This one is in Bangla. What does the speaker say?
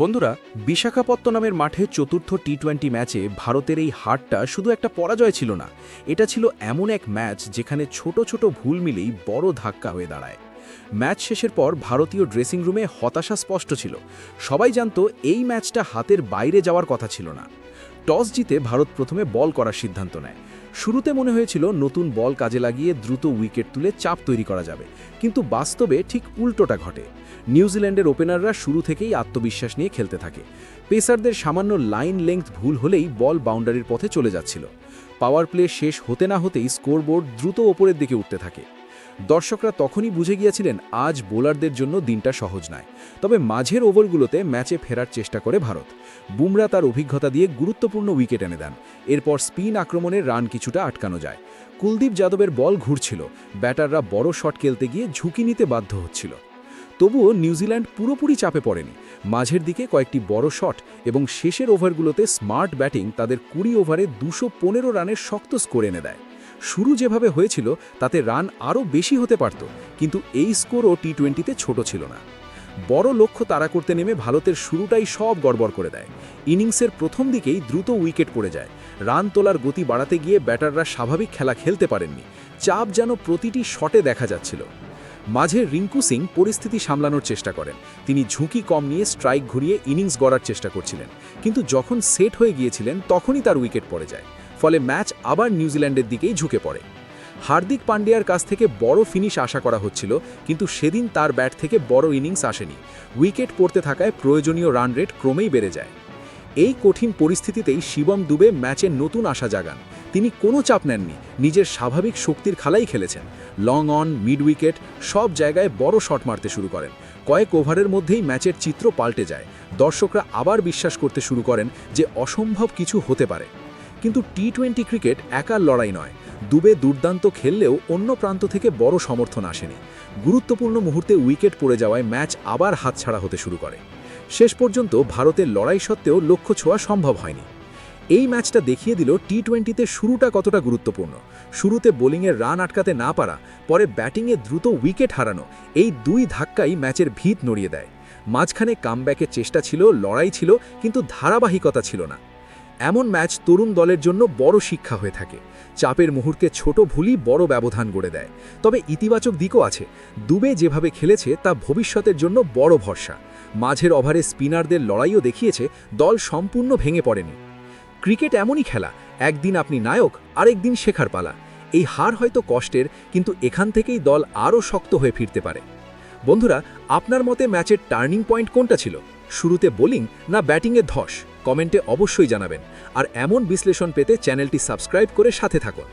বন্ধুরা, বিশাখাপত্তনমের মাঠে চতুর্থ টি টোয়েন্টি ম্যাচে ভারতের এই হারটা শুধু একটা পরাজয় ছিল না, এটা ছিল এমন এক ম্যাচ যেখানে ছোট ছোট ভুল মিলেই বড় ধাক্কা হয়ে দাঁড়ায়। ম্যাচ শেষের পর ভারতীয় ড্রেসিং রুমে হতাশা স্পষ্ট ছিল। সবাই জানত এই ম্যাচটা হাতের বাইরে যাওয়ার কথা ছিল না। টস জিতে ভারত প্রথমে বল করার সিদ্ধান্ত নেয়। শুরুতে মনে হয়েছিল নতুন বল কাজে লাগিয়ে দ্রুত উইকেট তুলে চাপ তৈরি করা যাবে, কিন্তু বাস্তবে ঠিক উল্টোটা ঘটে। নিউজিল্যান্ডের ওপেনাররা শুরু থেকেই আত্মবিশ্বাস নিয়ে খেলতে থাকে। পেসারদের সামান্য লাইন লেংথ ভুল হলেই বল বাউন্ডারির পথে চলে যাচ্ছিল। পাওয়ার প্লে শেষ হতে না হতেই স্কোরবোর্ড দ্রুত ওপরের দিকে উঠতে থাকে। দর্শকরা তখনই বুঝে গিয়েছিলেন, আজ বোলারদের জন্য দিনটা সহজ নয়। তবে মাঝের ওভারগুলোতে ম্যাচে ফেরার চেষ্টা করে ভারত। বুমরা তার অভিজ্ঞতা দিয়ে গুরুত্বপূর্ণ উইকেট এনে দেন। এরপর স্পিন আক্রমণে রান কিছুটা আটকানো যায়। কুলদীপ যাদবের বল ঘুরছিল। ব্যাটাররা বড় শট খেলতে গিয়ে ঝুঁকি নিতে বাধ্য হচ্ছিল। তবুও নিউজিল্যান্ড পুরোপুরি চাপে পড়েনি। মাঝের দিকে কয়েকটি বড় শট এবং শেষের ওভারগুলোতে স্মার্ট ব্যাটিং তাদের কুড়ি ওভারে দুশো রানের শক্ত স্কোর এনে দেয়। শুরু যেভাবে হয়েছিল, তাতে রান আরও বেশি হতে পারত, কিন্তু এই স্কোরও টি টোয়েন্টিতে ছোট ছিল না। বড় লক্ষ্য তাড়া করতে নেমে ভারতের শুরুটাই সব গড়বড় করে দেয়। ইনিংসের প্রথম দিকেই দ্রুত উইকেট পড়ে যায়। রান তোলার গতি বাড়াতে গিয়ে ব্যাটাররা স্বাভাবিক খেলা খেলতে পারেননি। চাপ যেন প্রতিটি শটে দেখা যাচ্ছিল। মাঝে রিঙ্কু সিং পরিস্থিতি সামলানোর চেষ্টা করেন। তিনি ঝুঁকি কম নিয়ে স্ট্রাইক ঘুরিয়ে ইনিংস গড়ার চেষ্টা করছিলেন। কিন্তু যখন সেট হয়ে গিয়েছিলেন, তখনই তার উইকেট পড়ে যায়। ফলে ম্যাচ আবার নিউজিল্যান্ডের দিকেই ঝুঁকে পড়ে। হার্দিক পান্ডিয়ার কাছ থেকে বড় ফিনিশ আশা করা হচ্ছিল, কিন্তু সেদিন তার ব্যাট থেকে বড় ইনিংস আসেনি। উইকেট পড়তে থাকায় প্রয়োজনীয় রান রেট ক্রমেই বেড়ে যায়। এই কঠিন পরিস্থিতিতেই শিবম দুবে ম্যাচে নতুন আশা জাগান। তিনি কোনো চাপ নেননি, নিজের স্বাভাবিক শক্তির খেলাই খেলেছেন। লং অন, মিড উইকেট, সব জায়গায় বড় শট মারতে শুরু করেন। কয়েক ওভারের মধ্যেই ম্যাচের চিত্র পাল্টে যায়। দর্শকরা আবার বিশ্বাস করতে শুরু করেন যে অসম্ভব কিছু হতে পারে। কিন্তু টি টোয়েন্টি ক্রিকেট একার লড়াই নয়। দুবে দুর্দান্ত খেললেও অন্য প্রান্ত থেকে বড় সমর্থন আসেনি। গুরুত্বপূর্ণ মুহূর্তে উইকেট পড়ে যাওয়ায় ম্যাচ আবার হাতছাড়া হতে শুরু করে। শেষ পর্যন্ত ভারতের লড়াই সত্ত্বেও লক্ষ্য ছোঁয়া সম্ভব হয়নি। এই ম্যাচটা দেখিয়ে দিল টি টোয়েন্টিতে শুরুটা কতটা গুরুত্বপূর্ণ। শুরুতে বোলিংয়ের রান আটকাতে না পারা, পরে ব্যাটিংয়ে দ্রুত উইকেট হারানো, এই দুই ধাক্কাই ম্যাচের ভিত নড়িয়ে দেয়। মাঝখানে কামব্যাকের চেষ্টা ছিল, লড়াই ছিল, কিন্তু ধারাবাহিকতা ছিল না। এমন ম্যাচ তরুণ দলের জন্য বড় শিক্ষা হয়ে থাকে। চাপের মুহূর্তে ছোট ভুলই বড় ব্যবধান গড়ে দেয়। তবে ইতিবাচক দিকও আছে। দুবে যেভাবে খেলেছে, তা ভবিষ্যতের জন্য বড় ভরসা। মাঝের ওভারে স্পিনারদের লড়াইও দেখিয়েছে, দল সম্পূর্ণ ভেঙে পড়েনি। ক্রিকেট এমনই খেলা, একদিন আপনি নায়ক আরেকদিন শেখার পালা। এই হার হয়তো কষ্টের, কিন্তু এখান থেকেই দল আরও শক্ত হয়ে ফিরতে পারে। বন্ধুরা, আপনার মতে ম্যাচের টার্নিং পয়েন্ট কোনটা ছিল? শুরুতে বোলিং না ব্যাটিংয়ে ধস? কমেন্টে অবশ্যই জানাবেন। আর এমন বিশ্লেষণ পেতে চ্যানেলটি সাবস্ক্রাইব করে সাথে থাকুন।